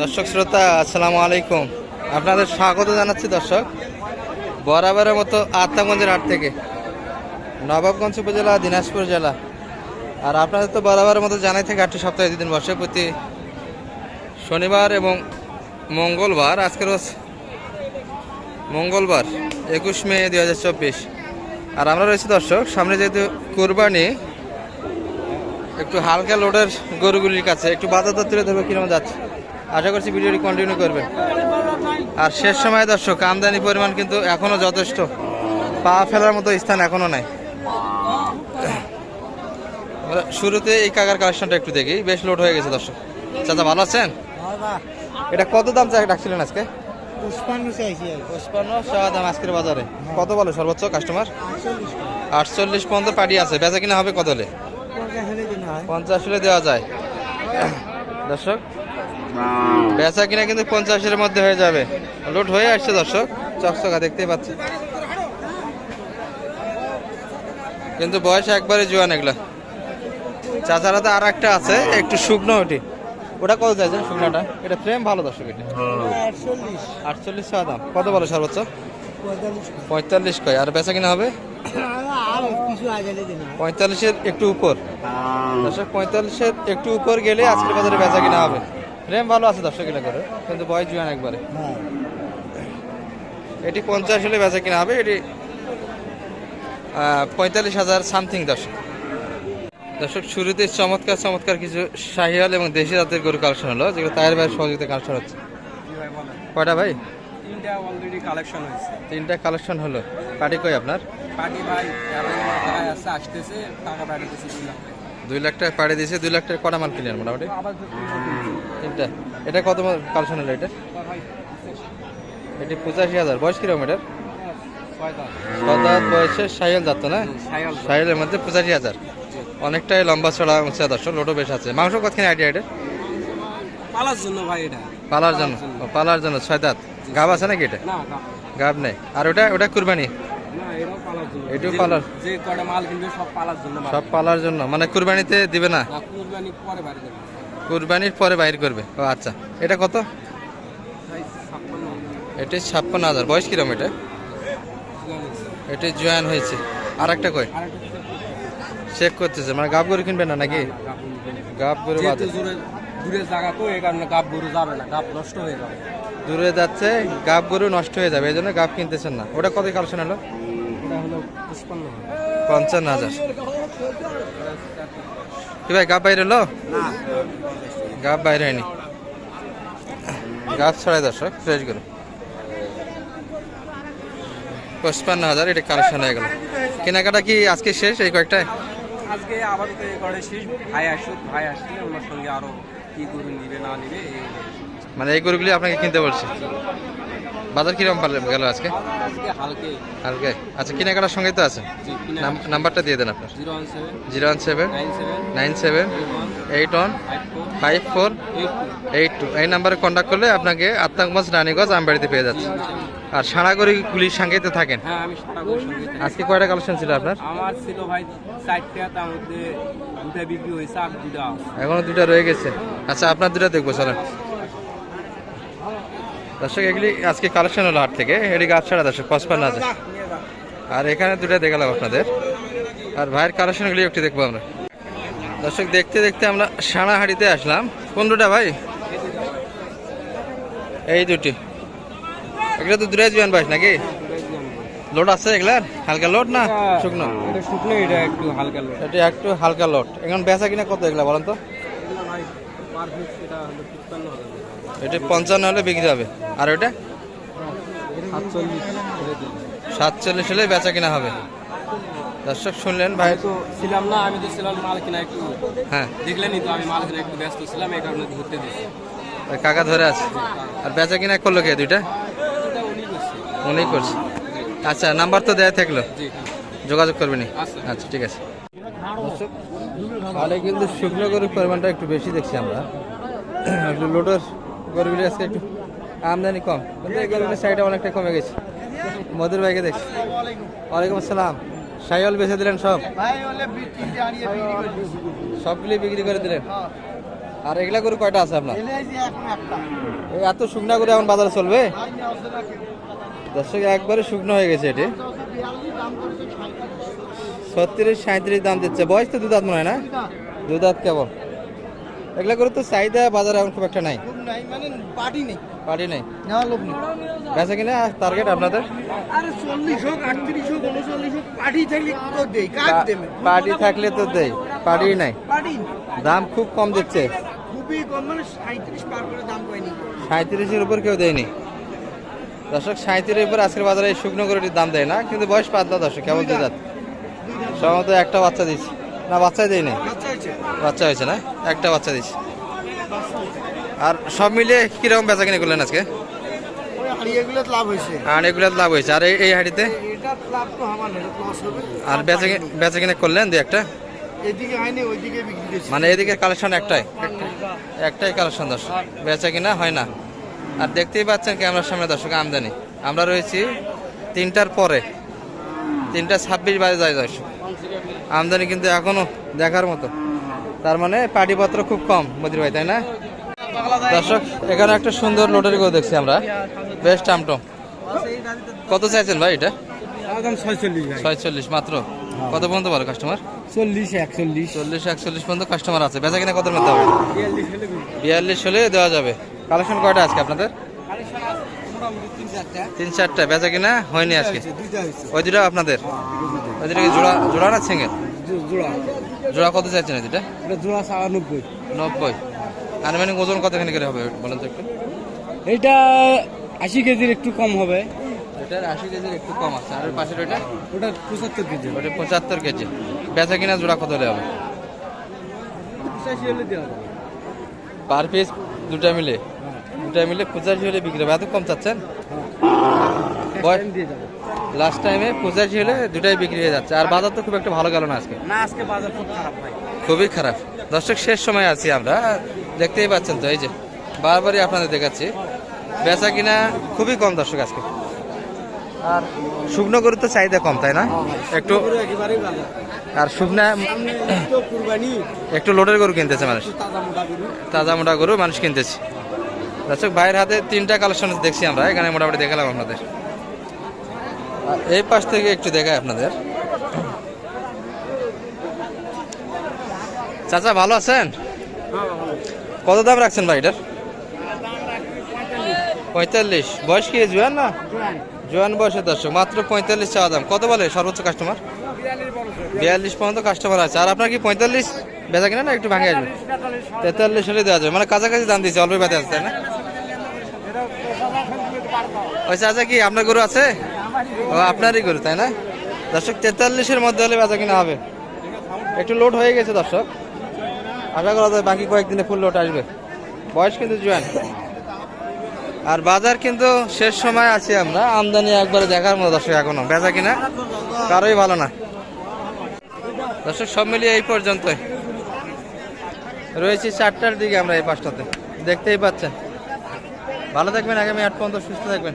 দর্শক শ্রোতা, আসসালামু আলাইকুম। আপনাদের স্বাগত জানাচ্ছি দর্শক। বরাবরের মতো আত্মাগঞ্জের হাট থেকে। নবাবগঞ্জ উপজেলা, দিনাজপুর জেলা। আর আপনাদের তো বরাবরের মতো জানাই থেকে, আটটি সপ্তাহে দুদিন বসে। প্রতি শনিবার এবং মঙ্গলবার, আজকের মঙ্গলবার, একুশ মে দুই হাজার চব্বিশ। আর আমরা রয়েছি দর্শক, সামনে যেহেতু কোরবানি, একটু হালকা লোডের গরুগুলির কাছে, একটু বাজার দর তুলে ধরবে কীরকম যাচ্ছে। আশা করছি ভিডিওটি কন্টিনিউ করবেন। আর শেষ সময় দর্শক আমদানি পরিমাণ কিন্তু এখনও যথেষ্ট। পা ফেলার মতো স্থান এখনও নাই। শুরুতে এই কাকার কালেকশনটা একটু দেখি। বেশ লোড হয়ে গেছে দর্শক। চাচা ভালো আছেন? এটা কত দাম চাই ডাকছিলেন আজকে? আজকের বাজারে। কত বলে সর্বোচ্চ কাস্টমার আটচল্লিশ পর্যন্ত পাটি আছে। বেচা কিনা হবে কত পঞ্চাশ হলে পঞ্চাশ হলে দেওয়া যায়। দর্শক বেচা কিনা কিন্তু পঞ্চাশের মধ্যে হয়ে যাবে। লোড হয়ে আসছে দর্শক। চকচকা দেখতেই পাচ্ছি। কিন্তু বয়স একবারে জোয়ান এগুলা। চাচারা তো আর একটা আছে একটু শুকনো ওটি। ওটা কত চাইছেন শুকনোটা? এটা ফ্রেম ভালো দর্শক এটা। আটচল্লিশ। টাকা দাম। কত বলে সর্বোচ্চ? পঁয়তাল্লিশ কয়। আর বেচা কিনা হবে? আর কিছু আজালে দিন। পঁয়তাল্লিশের একটু উপর। দর্শক পঁয়তাল্লিশের একটু উপর গেলে আজকের বাজারে বেচা কিনা হবে। ফ্রেম ভালো আছে দর্শক কিনা করে কিন্তু বয়স জুয়ান একবারে। হ্যাঁ। এটি পঞ্চাশ হলে বেচা কিনা হবে এটি পঁয়তাল্লিশ হাজার সামথিং দর্শক। দর্শক শুরুতে চমৎকার চমৎকার কিছু শাহিওয়াল এবং দেশি জাতের গরু কালেকশন হলো যেগুলো তায়ের ভাইয়ের সহযোগিতা কালেকশন হচ্ছে। কয়টা ভাই? তিনটা অলরেডি কালেকশন হয়েছে। তিনটা কালেকশন হলো। পার্টি কই আপনার? পার্টি ভাই আছে আসতেছে টাকা পাঠিয়েছে দুই লাখ টাকা। পাড়ি দিয়েছে দুই লাখ টাকা কটা মাল কিনলেন মোটামুটি? তিনটা। এটা কত কালেকশন হলো এটা? এটি পঁচাশি হাজার। বয়স কীরকম এটার? বয়সে সাইল যাত না? সাইলের মধ্যে পঁচাশি হাজার। অনেকটাই লম্বা চড়া উঁচা দর্শক লোটো বেশ আছে। মাংস কতখানি আইডিয়া এটা পালার জন্য ভাই এটা। পালার জন্য। ও, পালার জন্য ছয় দাঁত। গাব আছে নাকি এটা? গাব নেই। আর ওটা ওটা কুরবানি? এটাও পালার জন্য। এটাও যে- পালার। যে কয়টা মাল কিনবে সব পালার জন্য সব পালার জন্য। মানে কুরবানিতে দিবে না? পরে বাড়ি দেবে। কুরবানির পরে বাইর করবে? ও আচ্ছা। এটা কত? ছাপ্পান্ন হাজার। বয়স কিরম এটা? এটি জয়েন হয়েছে। আর একটা কই চেক করতেছে। মানে গাব গরু কিনবে না নাকি? গাব গরু দূরে দূরে জায়গা তো এই কারণে গাব গরু যাবে না। গাব নষ্ট হয়ে যাবে। দূরে যাচ্ছে গাব গরু নষ্ট হয়ে যাবে। এই জন্য গাব কিনতেছেন না। ওটা কত কালেকশন হলো এটা পঞ্চান্ন হাজার। কি ভাই গাব বাইরে হলো? গাব বাইরে হয়নি। গাব ছড়াই দর্শক ফ্রেশ গরু। পঁচপান্ন হাজার এটা কালেকশন হয়ে গেল। কেনাকাটা কি আজকে শেষ এই কয়েকটায়? আজকে করে শেষ। ভাই আসুক ভাই আসলে ওনার সঙ্গে আরও কি গরু নিবে না নিবে মানে এই গরুগুলি আপনাকে কিনতে বলছে। বাজার কীরকম পারলে গেল আজকে? হালকে। আচ্ছা কেনাকাটার সঙ্গে তো আছে? নাম- নাম্বারটা দিয়ে দেন আপনার। Zero one seven. Nine seven. Eight one. Five four. Eight two. এই নাম্বারে কন্ট্যাক্ট করলে আপনাকে আত্মাগঞ্জ রানীগঞ্জ আমবাড়িতে পেয়ে যাচ্ছে। আর সাঁড়াগড়িগুলির সঙ্গে তো থাকেন? হ্যাঁ। আজকে কয়টা কালেকশন ছিল আপনার? আমার ছিল ভাই চারটে তার মধ্যে দুটা বিক্রি হয়েছে আর দুটা এখনও দুটা রয়ে গেছে। আচ্ছা আপনার দুটা দেখব চলেন। দর্শক এগুলি আজকে কালেকশন হলো হাট থেকে। এটি গাছ ছাড়া দর্শক পঁচপান্ন হাজার আর এখানে দুটা দেখালাম আপনাদের। আর ভাইয়ের কালেকশনগুলি একটু দেখব আমরা। দর্শক দেখতে দেখতে আমরা সানাহাড়িতে আসলাম। কোন দুটা ভাই? এই দুটি। এগুলো তো দুটাই জুয়ান বাইশ নাকি? লোড আছে এগুলার? হালকা লোড না শুকনো? এটা শুকনো এটা একটু হালকা লোক এটি একটু হালকা লোড। এখন বেচা কিনা কত এগুলা বলেন তো? এটা এটি পঞ্চান্ন হলে বিক্রি হবে। আর ওটা সাতচল্লিশ হলে বেচা কিনা হবে। দর্শক শুনলেন ভাই। তো ছিলাম না আমি তো ছিলাম মাল কিনা একটু। হ্যাঁ। দেখলেনি তো আমি মাল কিনা একটু ব্যস্ত ছিলাম এই কারণে ধরতে দিচ্ছি কাকা ধরে আছে। আর বেচা কিনা করল কে দুইটা? উনি করছে। আচ্ছা নাম্বার তো দেয়া থাকল। যোগাযোগ করবেনি আচ্ছা। আচ্ছা ঠিক আছে। তাহলে কিন্তু শুকনো গরুর পরিমাণটা একটু বেশি দেখছি আমরা। একটু লোডের গরুগুলি আজকে একটু আমদানি কম। কিন্তু এই অনেকটা কমে গেছে। মধুর ভাইকে দেখছি। ওয়ালাইকুম আসসালাম। সাইল বেছে দিলেন সব? সবগুলি বিক্রি করে দিলেন? আর এগুলা গরু কয়টা আছে আপনার? এত শুকনা করে এখন বাজারে চলবে? দর্শক, একবারে শুকনো হয়ে গেছে এটি। ছত্রিশ সাঁত্রিশ দাম দিচ্ছে। বয়স তো দুধাত মনে হয় না? দুধাত কেবল? এগুলা করে তো চাহিদা বাজারে এখন খুব একটা নাই। নাই মানে পার্টি নেই। পার্টি নেই? নেওয়ার লোক নেই। বেচা কিনা টার্গেট আপনাদের? আরে হোক হোক হোক পার্টি থাকলে তো দেই কাজ দেবে? পার্টি থাকলে তো দেয় পার্টি নাই। দাম খুব কম দিচ্ছে। খুবই কম মানে পার করে দাম উপর কেউ দেয়নি। দর্শক সাঁত্রিশের উপর আজকের বাজারে শুকনো গরুটির দাম দেয় না কিন্তু বয়স দাঁত দর্শক কেমন দুই দাঁত সম্ভবত একটা বাচ্চা দিচ্ছি। না বাচ্চাই দেয় নাই বাচ্চা হয়েছে না? একটা বাচ্চা দিচ্ছি আর সব মিলিয়ে কীরকম বেচা কিনে করলেন আজকে? আর এগুলো লাভ হয়েছে। আর এই- হাড়িতে? আর বেচা কিনে- বেচা কিনে করলেন একটা? মানে এদিকে কালেকশন একটাই। একটাই কালেকশন দর্শক। বেচা কিনা হয় না। আর দেখতেই পাচ্ছেন ক্যামেরার সামনে দর্শক আমদানি। আমরা রয়েছি তিনটার পরে। তিনটা ছাব্বিশ বাজে যায় দর্শক। আমদানি কিন্তু এখনও দেখার মতো। তার মানে পাটিপত্র খুব কম মদির ভাই তাই না? দর্শক এখানে একটা সুন্দর লোডের গো দেখছি আমরা। বেশ টামটম কত চাইছেন ভাই এটা? ছয়চল্লিশ মাত্র। কত পর্যন্ত পারে কাস্টমার চল্লিশ একচল্লিশ। চল্লিশ একচল্লিশ পর্যন্ত কাস্টমার আছে। বেচা কিনা কত মধ্যে হবে? বিয়াল্লিশ হলে দেওয়া যাবে। কালেকশন কয়টা আজকে আপনাদের? তিন চারটা। বেচা কিনা হয়নি আজকে? ওই দুটা আপনাদের? ওই দুটা কি জোড়া জোড়া না সিঙ্গেল? জোড়া। জোড়া কত চাইছেন দুটা এটা জোড়া সাতানব্বই নব্বই। আনুমানিক ওজন কতখানি করে হবে বলেন তো একটু? এইটা আশি কেজির একটু কম হবে। এটার আশি কেজির একটু কম আছে। আর পাশের ওটা পঁচাত্তর কেজি। ওটা পঁচাত্তর কেজি। বেচা কিনা জোড়া কত হলে হবে? পার পিস দুটা মিলে? দুটা মিলে পঁচাশি হলে বিক্রি হবে। এত কম চাচ্ছেন? লাস্ট টাইমে পঁচাশি হলে দুটাই বিক্রি হয়ে যাচ্ছে। আর বাজার তো খুব একটা ভালো গেল না আজকে। না আজকে বাজার খুব খারাপ ভাই। খুবই খারাপ। দর্শক শেষ সময় আছি আমরা। দেখতেই পাচ্ছেন তো এই যে বারবারই আপনাদের দেখাচ্ছি। বেচা কিনা খুবই কম দর্শক আজকে। আর শুকনো গরুর তো চাহিদা কম তাই না? একটু আর শুকনা একটু লোডের গরু কিনতেছে মানুষ। তাজা মোটা গরু মানুষ কিনতেছে। দর্শক, ভাইয়ের হাতে তিনটা কালেকশন দেখছি আমরা। এখানে মোটামুটি দেখালাম আপনাদের। এই পাশ থেকে একটু দেখাই আপনাদের। চাচা, ভালো আছেন? কত দাম রাখছেন ভাই এটার? পঁয়তাল্লিশ। বয়স কি জুয়ান না? জোয়ান বয়সের দর্শক, মাত্র পঁয়তাল্লিশ চাওয়া দাম। কত বলে? সর্বোচ্চ কাস্টমার বিয়াল্লিশ পর্যন্ত কাস্টমার আছে। আর আপনার কি পঁয়তাল্লিশ বেচা কিনা না একটু ভাঙে আসবে? তেতাল্লিশ হলে দেওয়া যাবে। মানে কাছাকাছি দাম দিচ্ছে অল্প বেঁধে আছে, তাই না? ওই চাচা কি আপনার গরু আছে? ও, আপনারই গরু, তাই না? দর্শক, তেতাল্লিশের মধ্যে হলে বেচা কিনা হবে। একটু লোড হয়ে গেছে, দর্শক। আশা করা যায় বাকি কয়েকদিনে ফুল লোড আসবে। বয়স কিন্তু জোয়ান। আর বাজার কিন্তু শেষ সময় আছি আমরা। আমদানি একবারে দেখার মতো, দর্শক, এখনও। বেচা কিনা কারোই ভালো না। দর্শক, সব মিলিয়ে এই পর্যন্তই। রয়েছি চারটার দিকে আমরা এই পাঁচটাতে। দেখতেই পাচ্ছেন। ভালো থাকবেন, আগামী আট পর্যন্ত সুস্থ থাকবেন।